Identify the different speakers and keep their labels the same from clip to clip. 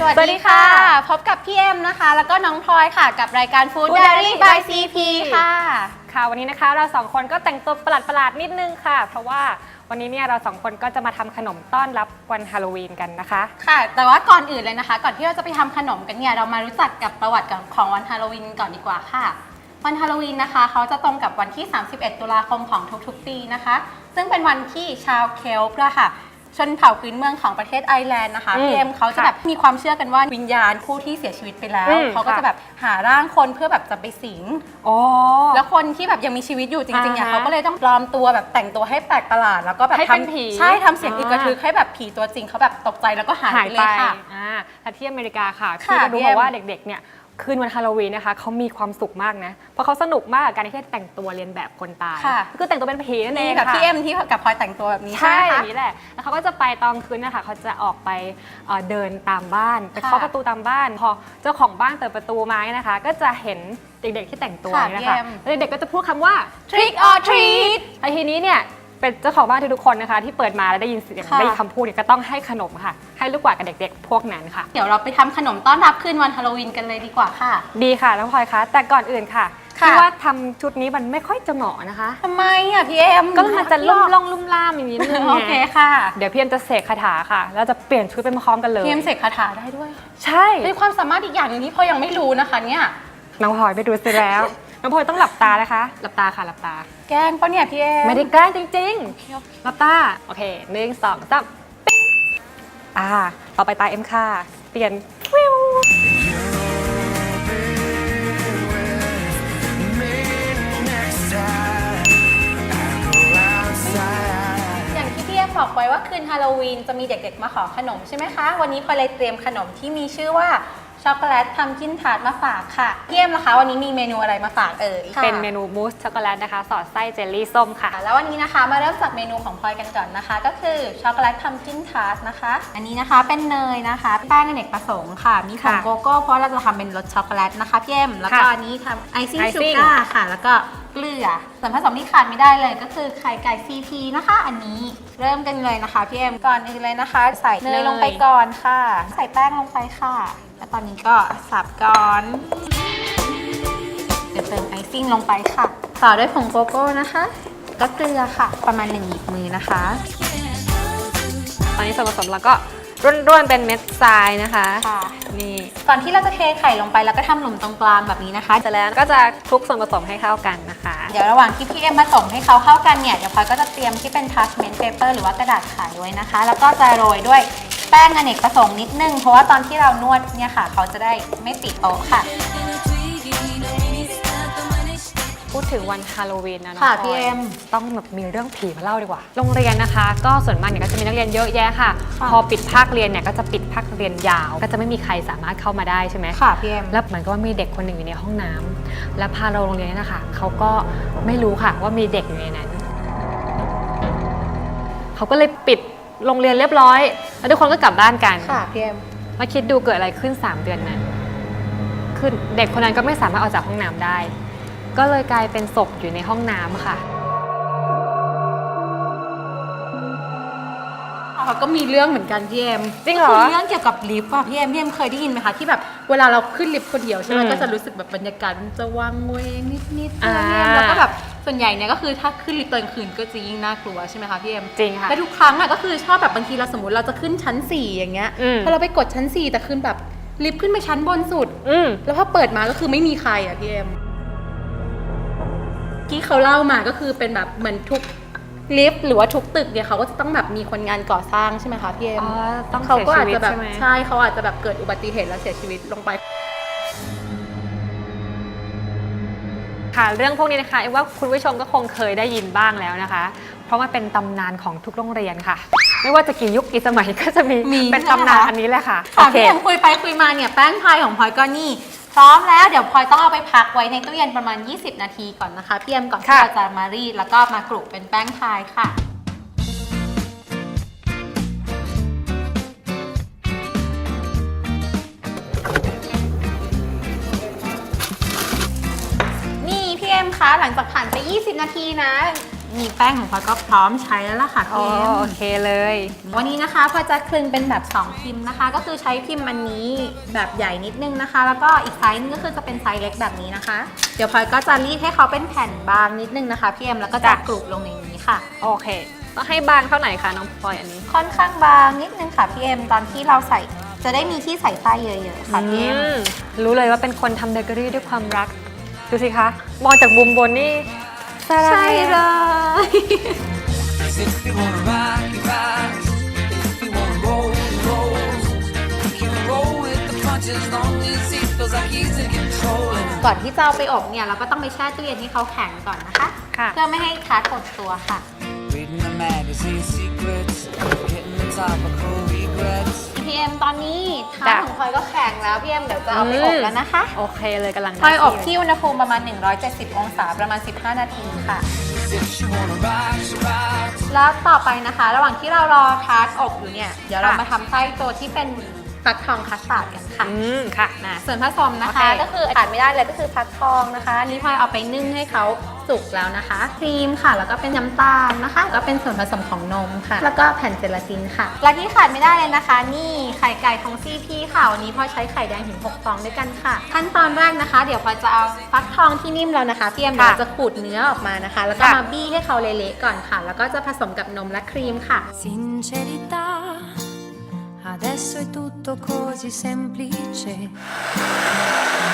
Speaker 1: สวัสดีค่ะ พบกับพี่เอ็มนะคะ แล้วก็น้องพลอยค่ะ กับรายการ Food
Speaker 2: Food
Speaker 1: Diary
Speaker 2: Diary
Speaker 1: by
Speaker 2: by
Speaker 1: CP
Speaker 2: CP
Speaker 1: ค่ะ
Speaker 2: ค่ะวันนี้นะคะเราสองคนก็แต่งตัวประหลาดประหลาดๆนิดนึงค่ะ เพราะว่าวันนี้เนี่ยเราสองคนก็จะมาทำขนมต้อนรับวันฮาโลวีนกันนะคะ
Speaker 1: ค่ะ แต่ว่าก่อนอื่นเลยนะคะ ก่อนที่เราจะไปทำขนมกันเนี่ยเรามารู้จักกับประวัติของวันฮาโลวีนก่อนดีกว่าค่ะ วันฮาโลวีนนะคะ เขาจะตรงกับวันที่ 31 ตุลาคมของทุกๆ ปีนะคะ ซึ่งเป็นวันที่ชาวเคลป์อะค่ะ ชนเผ่าพื้นเมืองของประเทศไอร์แลนด์นะคะ
Speaker 2: อืม
Speaker 1: พี่เอ็มเขาจะ
Speaker 2: ค่ะ
Speaker 1: แบบมีความเชื่อกันว่าวิญญาณผู้ที่เสียชีวิตไปแล้ว
Speaker 2: อืม
Speaker 1: เขาก็
Speaker 2: ค่ะ
Speaker 1: จะแบบหาร่างคนเพื่อแบบจะไปสิง
Speaker 2: อ๋อ
Speaker 1: แล้วคนที่แบบยังมีชีวิตอยู่จริงๆเนี่ย
Speaker 2: อ่าฮะ
Speaker 1: เขาก็เลยต้องปลอมตัวแบบแต่งตัวให้แปลกประหลาดแล้วก็แบบ
Speaker 2: ให้เป็น
Speaker 1: ทำ
Speaker 2: ผี
Speaker 1: ใช่ทำเสียง
Speaker 2: อ่า
Speaker 1: อึกกระทึกให้แบบผีตัวจริงเขาแบบตกใจแล้วก็หาย
Speaker 2: หาย
Speaker 1: ไปเล
Speaker 2: ไป
Speaker 1: ยค่ะ
Speaker 2: อ่าแต่ที่อเมริกาค่ะ
Speaker 1: ค่ะ
Speaker 2: พี่ก็รู้
Speaker 1: พี่เอ็
Speaker 2: มามว่าเด็กๆเนี่ย คืนวันฮาโลวีนนะคะเขามีความสุขมากนะ เพราะเขาสนุกมากกับการที่ได้แต่งตัวเรียนแบบคนตาย
Speaker 1: ค่ะ
Speaker 2: คือแต่งตัวเป็นผีนั่นเอ
Speaker 1: นี่
Speaker 2: ง
Speaker 1: แบบ
Speaker 2: ค่ะ
Speaker 1: พี่เอ็มที่กับพลอยแต่งตัวแบบนี้ใช่
Speaker 2: ใช่
Speaker 1: ไหม
Speaker 2: อ
Speaker 1: คะ
Speaker 2: ย่างนี้แหละแล้วเขาก็จะไปตอนคืนนะคะเขาจะออกไปเอ่อเดินตามบ้านไป
Speaker 1: ค่ะ
Speaker 2: เคาะประตูตามบ้าน พอเจ้าของบ้านเปิดประตูมาเนี่ยนะคะ ก็จะเห็นเด็กๆที่แต่งตัว
Speaker 1: ค่ะ
Speaker 2: เนี่ย
Speaker 1: พี่
Speaker 2: นะคะ
Speaker 1: เอ็ม
Speaker 2: แล้วเด็กๆก็จะพูดคำว่า
Speaker 1: trick or treat
Speaker 2: แล้วทีนี้เนี่ย เป็นเจ้าของบ้านทุกๆคนนะคะ ที่เปิดมาแล้วได้ยินเสียง
Speaker 1: ค่ะ
Speaker 2: ได้ยินคำพูดเนี่ยก็ต้องให้ขนมค่ะ ให้ลูกกวาดกับเด็ก ๆ พวกนั้นค่ะ
Speaker 1: เดี๋ยวเราไปทำขนมต้อนรับคืนวันฮาโลวีนกันเลยดีกว่าค่ะ
Speaker 2: ดีค่ะน้องพลอยคะแต่ก่อนอื่นค่ะ
Speaker 1: ค่ะ
Speaker 2: ที่ว่าทำชุดนี้มันไม่ค่อยจะเหมาะนะคะ
Speaker 1: ทำไมอะพี่เอ็ม
Speaker 2: ก็มันจะลุ่มล่องลุ่มล่ามอย่างนี้นึง
Speaker 1: โอเคค่ะ
Speaker 2: เดี๋ยวพี่เอ็มจะเสกคาถาค่ะแล้วจะเปลี่ยนชุดไปพร้อมกันเลย
Speaker 1: พี่เอ็มเสกคาถาได้ด้วย
Speaker 2: ใช่
Speaker 1: เป็นความสามารถอีกอย่างหนึงที่พลอยยังไม่รู้นะคะเนี่ย
Speaker 2: น้องพลอยไปดูสิแล้ว น้องพลอยต้องหลับตานะคะ หลับตาค่ะ หลับตา
Speaker 1: แกล้งปะเนี่ยพี่เอ็ม
Speaker 2: ไม่ได้แกล้งจริงๆหลับตา โอเคหนึ่งสองสามปิ๊งอ่า ต่อไปตาเอ็มค่ะ เปลี่ยนวิว
Speaker 1: อย่างที่พี่เอ็มบอกไว้ว่าคืนฮาโลวีนจะมีเด็กๆมาขอขนมใช่ไหมคะ วันนี้พลอยเลยเตรียมขนมที่มีชื่อว่า ช็อกโกแลตพัมกินทาร์ตมาฝากค่ะพี่เอ็มนะคะ วันนี้มีเมนูอะไรมาฝากเอ่ย
Speaker 2: เป็นเมนูมูสช็อกโกแลตนะคะ สอดไส้เจลลี่ส้มค่ะ
Speaker 1: ค่ะ แล้ววันนี้นะคะมาเริ่มจากเมนูของพลอยกันก่อนนะคะ ก็คือช็อกโกแลตพัมกินทาร์ตนะคะ อันนี้นะคะเป็นเนยนะคะ แป้งอเนกประสงค์ค่ะ มีผง
Speaker 2: ค่ะ
Speaker 1: โกโก้เพราะเราจะทำเป็นรสช็อกโกแลตนะคะพี่เอ็มแล้วก็
Speaker 2: ค่ะ
Speaker 1: อันนี้ทำไอซิ่ง
Speaker 2: icing
Speaker 1: ชูการ์ค่ะ แล้วก็เกลือส่วนผสมที่ขาดไม่ได้เลยก็คือไข่ไก่ซีพีนะคะ อันนี้เริ่มกันเลยนะคะพี่เอ็มก่อนอื่นเลยนะคะ ใส่เนยลงไปก่อนค่ะ ใส่แป้งลงไปค่ะ แล้วตอนนี้ก็สับก่อนเดี๋ยวเติมไอซิ่งลงไปค่ะ ต่อด้วยผงโกโก้นะคะ ก็เกลือค่ะ ประมาณหนึ่งหยิบมือนะคะ
Speaker 2: ตอนนี้ส่วนผสมเราก็ร่วนๆเป็นเม็ดทรายนะคะ
Speaker 1: ค่ะ
Speaker 2: นี่
Speaker 1: ก่อนที่เราจะเทไข่ลงไปแล้วก็ทำหลุมตรงกลางแบบนี้นะคะ
Speaker 2: เสร็จแล้วก็จะคลุกส่วนผสมให้เข้ากันนะคะ
Speaker 1: เดี๋ยวระหว่างที่พี่เอ็มผสมให้เขาเข้ากันเนี่ย เดี๋ยวพลอยก็จะเตรียมที่เป็น parchment paper หรือว่ากระดาษขายไว้นะคะ แล้วก็จะโรยด้วย แป้งอเนกประสงค์นิดนึง เพราะว่าตอนที่เรานวดเนี่ยค่ะ เขาจะได้ไม่ติดโต๊ะค่ะ
Speaker 2: พูดถึงวันฮาโลวีนนะน้อง
Speaker 1: ค่ะ
Speaker 2: พลย
Speaker 1: พี่เอ็ม
Speaker 2: ต้องแบบมีเรื่องผีมาเล่าดีกว่า โรงเรียนนะคะ ก็ส่วนมากเนี่ยก็จะมีนักเรียนเยอะแยะค่ะ
Speaker 1: ค่ะ
Speaker 2: พอปิดภาคเรียนเนี่ยก็จะปิดภาคเรียนยาว ก็จะไม่มีใครสามารถเข้ามาได้ใช่ไหม
Speaker 1: ค่ะพี่เอ็ม
Speaker 2: แล้วเหมือนกับว่ามีเด็กคนหนึ่งอยู่ในห้องน้ำแล้วพาเราโรงเรียนเนี่ยนะคะเขาก็ไม่รู้ค่ะว่ามีเด็กอยู่ในนั้น เขาก็เลยปิด โรงเรียนเรียบร้อย แล้วทุกคนก็กลับบ้านกัน
Speaker 1: ค่ะพี่เอ็ม
Speaker 2: มาคิดดูเกิดอะไรขึ้น 3 เดือนนั้น คือเด็กคนนั้นก็ไม่สามารถออกจากห้องน้ำได้ ก็เลยกลายเป็นศพอยู่ในห้องน้ำค่ะ
Speaker 1: เขาก็มีเรื่องเหมือนกันพี่เอ็ม
Speaker 2: จริงเหรอ
Speaker 1: คือเรื่องเกี่ยวกับลิฟต์อะพี่เอ็มพี่เอ็มเคยได้ยินไหมคะที่แบบเวลาเราขึ้นลิฟต์คนเดียวใช่ไหม
Speaker 2: อืม
Speaker 1: ก็จะรู้สึกแบบบรรยากาศมันจะวังเวงนิดๆ
Speaker 2: อ่า
Speaker 1: พี่เอ็มแล้วก็แบบ ส่วนใหญ่เนี่ยก็คือถ้าขึ้นลิฟต์ตอนกลางคืนก็จะยิ่งน่ากลัวใช่ไหมคะพี่เอ็ม
Speaker 2: จริงค่ะ
Speaker 1: และทุกครั้งอะก็คือชอบแบบบางทีเราสมมติเราจะขึ้นชั้น 4 อย่างเงี้ย
Speaker 2: อืม
Speaker 1: พอเราไปกดชั้น 4 แต่ขึ้นแบบลิฟต์ขึ้นไปชั้นบนสุด
Speaker 2: อืม
Speaker 1: แล้วพอเปิดมาก็คือไม่มีใครอะพี่เอ็มที่เขาเล่ามาก็คือเป็นแบบเหมือนทุกลิฟต์หรือว่าทุกตึกเนี่ยเขาก็จะต้องแบบมีคนงานก่อสร้างใช่ไหมคะพี่เอ็ม
Speaker 2: อ๋อต้อง
Speaker 1: เขา
Speaker 2: เสีย
Speaker 1: ก็
Speaker 2: ชี
Speaker 1: อาจ
Speaker 2: วิต
Speaker 1: จะแบบ
Speaker 2: ใช่ไหม
Speaker 1: ใช่เขาอาจจะแบบเกิดอุบัติเหตุแล้วเสียชีวิตลงไป
Speaker 2: ค่ะเรื่องพวกนี้นะคะเอ็มว่าคุณผู้ชมก็คงเคยได้ยินบ้างแล้วนะคะ เพราะมันเป็นตำนานของทุกโรงเรียนค่ะ ไม่ว่าจะกี่ยุคกี่สมัยก็จะมี
Speaker 1: มี
Speaker 2: เป็น
Speaker 1: ใช่ไหม
Speaker 2: ตำนาน
Speaker 1: คะ
Speaker 2: อันนี้แหละค่ะ
Speaker 1: ค่ะ
Speaker 2: โอเค
Speaker 1: พี่เอ็มคุยไปคุยมาเนี่ยแป้งพายของพลอยก็นี่ พร้อมแล้วเดี๋ยวพลอยต้องเอาไปพักไว้ในตู้เย็นประมาณ 20 นาทีก่อนนะคะพี่เอ็มก่อนที่
Speaker 2: ค่ะ
Speaker 1: เราจะมารีดแล้วก็มากรุบเป็นแป้งพายค่ะ นี่พี่เอ็มคะ หลังจากผ่านไป 20 นาทีนะ มีแป้งของพลอยก็พร้อมใช้แล้วล่ะค่ะ
Speaker 2: อ๋อ
Speaker 1: พี่เอ็ม
Speaker 2: โอเคเลย
Speaker 1: วันนี้นะคะพลอยจะคลึงเป็นแบบ 2 พิมพ์นะคะ ก็คือใช้พิมพ์อันนี้แบบใหญ่นิดนึงนะคะ แล้วก็อีกไซส์นึงก็คือจะเป็นไซส์เล็กแบบนี้นะคะ เดี๋ยวพลอยก็จะรีดให้เขาเป็นแผ่นบางนิดนึงนะคะพี่เอ็มแล้วก็จะ
Speaker 2: จ้ะ
Speaker 1: กรุบลงในนี้ค่ะ
Speaker 2: โอเค ต้องให้บางเท่าไหร่คะน้องพลอยอันนี้
Speaker 1: ค่อนข้างบางนิดนึงค่ะพี่เอ็มตอนที่เราใส่จะได้มีที่ใส่ไส้เยอะๆค่ะพี่เอ็ม
Speaker 2: อืมรู้เลยว่าเป็นคนทำเบเกอรี่ด้วยความรัก ดูสิคะ มองจากมุมบนนี่
Speaker 1: ใช่เลย
Speaker 3: If you wanna rock, you rock. If you wanna roll, you roll. You can roll with the punches as long as it feels like he's in control. And
Speaker 1: ก่อนที่จะเอาไปอบเนี่ยเราก็ต้องไปแช่ตู้เย็นให้เขาแข็งก่อนนะคะ
Speaker 2: ค่ะ
Speaker 1: เพื่อไม่ให้ทาร์ตกดตัวค่ะ
Speaker 3: reading the magazine secrets, getting the topical regrets.
Speaker 1: PM ตอนนี้ทา
Speaker 2: จ้ะ
Speaker 1: ร์ตของพลอยก็แข็งแล้วพี่เอ็มเดี๋ยวจะเอาไปอบแล้วนะคะ
Speaker 2: โอเคเลยกำลัง
Speaker 1: พลอยอบ
Speaker 2: ได้
Speaker 1: ที่อุณหภูมิประมาณ 170 องศาประมาณ 15 นาทีค่ะ
Speaker 3: If you wanna rock, you rock.
Speaker 1: แล้วต่อไปนะคะ ระหว่างที่เรารอทาร์ตอบอยู่เนี่ย เดี๋ยวเรามาทำไส้ตัวที่เป็น ฟักทองคัสตาร์ดกันค่ะ
Speaker 2: อืมค่ะนะ
Speaker 1: ส่วนผสมนะคะ
Speaker 2: โอเค
Speaker 1: ก็คือขาดไม่ได้เลยก็คือฟักทองนะคะอันนี่พลอยเอาไปนึ่งให้เขาสุกแล้วนะคะ ครีมค่ะ แล้วก็เป็นน้ำตาลนะคะ ก็เป็นส่วนผสมของนมค่ะ แล้วก็แผ่นเจลาตินค่ะ และที่ขาดไม่ได้เลยนะคะ นี่ไข่ไก่ทองซี่พี่ค่ะวันนี้พลอยใช้ไข่แดงถึง6ฟองด้วยกันค่ะ ขั้นตอนแรกนะคะ เดี๋ยวพลอยจะเอาฟักทองที่นิ่มแล้วนะคะพี่เอ็ม
Speaker 2: ค่ะ
Speaker 1: เราจะขูดเนื้อออกมานะคะ แล้วก็
Speaker 2: ค่ะ
Speaker 1: มาบี้ให้เขาเละๆก่อนค่ะ แล้วก็จะผสมกับนมและครีมค่ะ
Speaker 4: Sincerità, adesso è tutto così semplice.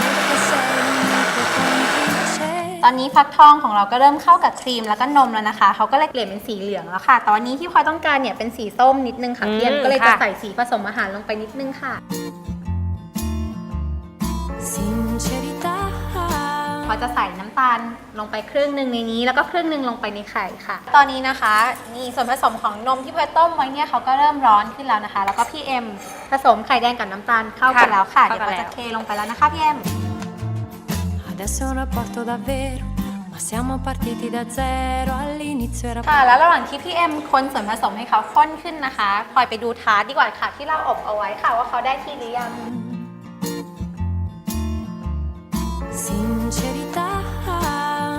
Speaker 4: Perché sei l'unico complice.
Speaker 1: ตอนนี้ฟักทองของเราก็เริ่มเข้ากับครีมแล้วก็นมแล้วนะคะ เขาก็เลยเปลี่ยนเป็นสีเหลืองแล้วค่ะ ตอนนี้ที่พลอยต้องการเนี่ยเป็นสีส้มนิดนึงค่ะ
Speaker 2: อืม
Speaker 1: พี่เอ็มก็เลยจะ
Speaker 2: ค่ะ
Speaker 1: ใส่สีผสมอาหารลงไปนิดนึงค่ะ
Speaker 4: Sincerità,
Speaker 1: พอจะใส่น้ำตาลลงไปครึ่งหนึ่งในนี้ แล้วก็ครึ่งหนึ่งลงไปในไข่ค่ะ ตอนนี้นะคะนี่ส่วนผสมของนมที่พลอยต้มไว้เนี่ยเขาก็เริ่มร้อนขึ้นแล้วนะคะ แล้วก็พี่เอ็มผสมไข่แดงกับน้ำตาลเข้ากัน
Speaker 2: ค่ะ
Speaker 1: แล้วค่ะ
Speaker 2: เข้า
Speaker 1: เดี๋ยว
Speaker 2: กัน
Speaker 1: พลอย
Speaker 2: แล้ว
Speaker 1: จะเทลงไปแล้วนะคะพี่เอ็ม
Speaker 4: adesso è un rapporto davvero. Ma siamo partiti da zero, all'inizio era
Speaker 1: ค่ะแล้วระหว่างที่พี่เอ็มคนส่วนผสมให้เขาข้นขึ้นนะคะพลอยไปดูทาร์ตดีกว่าค่ะที่เราอบเอาไว้ค่ะว่าเขาได้ที่หรือยัง
Speaker 4: cerita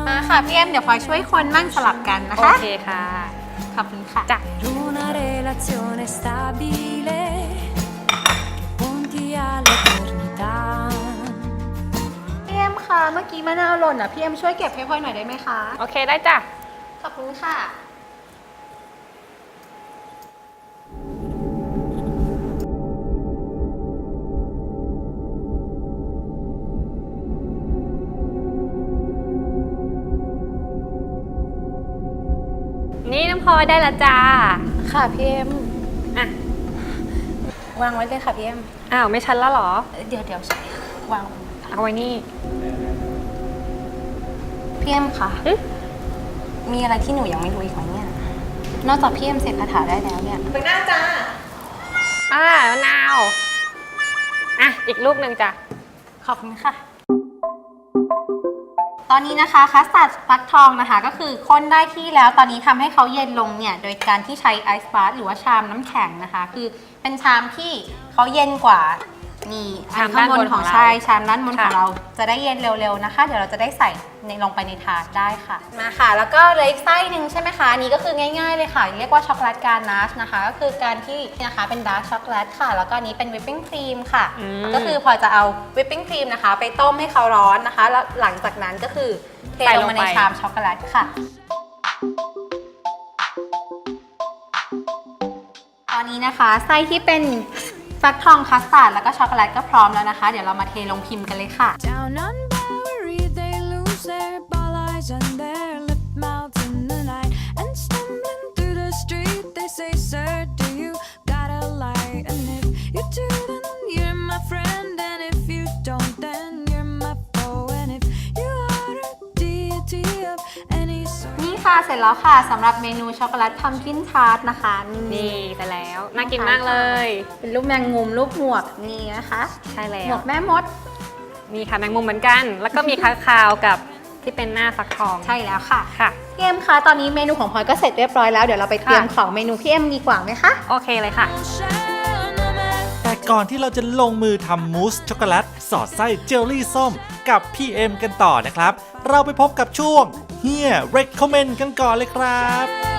Speaker 1: มาค่ะพี่เอ็มเดี๋ยวพลอยช่วยคนมั่งสลับกันนะ
Speaker 2: โอ
Speaker 1: คะ
Speaker 2: เคค่ะ
Speaker 1: ขอบคุณค่ะ
Speaker 2: จ้ะ
Speaker 4: Una relazione stabile punti all'eternità.
Speaker 1: พี่เอ็มคะเมื่อกี้มะนาวหล่นอะพี่เอ็มช่วยเก็บให้พลอยหน่อยได้ไหมคะ
Speaker 2: โอเคได้จ้ะ
Speaker 1: ขอบคุณค่ะ
Speaker 2: พลอยได้และจ้า
Speaker 1: ค่ะพี่เอ็ม
Speaker 2: อะ
Speaker 1: วางไว้เลยค่ะพี่เอ็ม
Speaker 2: อ้าว ไม่ชันแล้วเหรอ
Speaker 1: เดี๋ยวเดี๋ยวใช่วาง
Speaker 2: เอาไว้นี่
Speaker 1: พี่เอ็มค่ะ
Speaker 2: อืม
Speaker 1: มีอะไรที่หนูยังไม่รู้อีกไหมเนี่ย นอกจากพี่เอ็มเสร็จคาถาได้แล้วเนี่ย ไปหน้าจ้า
Speaker 2: อ่ามะนาว อะ อีกลูกหนึ่งจ้ะ
Speaker 1: ขอบคุณค่ะ ตอนนี้นะคะคัสตาร์ดฟักทองนะคะ ก็คือค้นได้ที่แล้วตอนนี้ทำให้เขาเย็นลงเนี่ย โดยการที่ใช้ไอซ์บาร์หรือว่าชามน้ำแข็งนะคะ คือเป็นชามที่เขาเย็นกว่า นี่อั
Speaker 2: ชาม
Speaker 1: ข้างบน
Speaker 2: ด้านบน
Speaker 1: ข
Speaker 2: ข
Speaker 1: อ
Speaker 2: องงเรา
Speaker 1: ใช่ชามด้านบนของ
Speaker 2: ค่ะ
Speaker 1: เรา จะได้เย็นเร็วๆนะคะ เดี๋ยวเราจะได้ใส่ในลงไปในถาดได้ค่ะ มาค่ะ แล้วก็เหลยอีกไส้หนึ่งใช่ไหมคะอันนี้ก็คือง่ายๆเลยค่ะ เรียกว่าช็อกโกแลตการนาชนะคะ ก็คือการที่นะคะเป็นดาร์กช็อกโกแลตค่ะ แล้วก็อันนี้เป็นวิปปิ้งครีมค่ะ
Speaker 2: อืม
Speaker 1: ก็คือพอจะเอาวิปปิ้งครีมนะคะ ไปต้มให้เขาร้อนนะคะ แล้วหลังจากนั้นก็คือเท
Speaker 2: ใส่
Speaker 1: ล
Speaker 2: ล
Speaker 1: ง
Speaker 2: ง
Speaker 1: มา
Speaker 2: ไป
Speaker 1: ในชามช็อกโกแลตค่ะตอนนี้นะคะไส้ที่เป็น ฟักทองคัสตาร์ดแล้วก็ช็อกโกแลตก็พร้อมแล้วนะคะ เดี๋ยวเรามาเทลงพิมพ์กันเลยค่ะ
Speaker 4: Down on Bowery, they lose their ball eyes and their lip mouths in the night. And stumbling through the street, they say, Sir, do you got a light? And if you do,
Speaker 1: ค่ะ เสร็จแล้วค่ะสำหรับเมนูช็อกโกแลตพัมกินทาร์ตนะคะ
Speaker 2: นี่ไปแล้วน่ากินมากเลย
Speaker 1: เป็นรูปแมงมุมรูปหมวกนี่นะคะ
Speaker 2: ใช่แล้
Speaker 1: หม
Speaker 2: ว
Speaker 1: วกแม่มด
Speaker 2: มีค่ะแมงมุมเหมือนกัน แล้วก็มีค้างคาวกับที่เป็นหน้าฟักทอง
Speaker 1: ใช่แล้วค่ะ
Speaker 2: ค่ะ
Speaker 1: พี่เอ็มคะตอนนี้เมนูของพลอยก็เสร็จเรียบร้อยแล้วเดี๋ยวเราไปเตรียม
Speaker 2: ค่ะ
Speaker 1: ของเมนูพี่เอ็มดีกว่าไหมคะ
Speaker 2: โอเคเลยค่ะ
Speaker 5: แต่ก่อนที่เราจะลงมือทำมูสช็อกโกแลตสอดไส้เจลลี่ส้ม กับพี่เอ็มกันต่อนะครับ เราไปพบกับช่วง เฮีย recommend กันก่อนเลยครับ
Speaker 4: And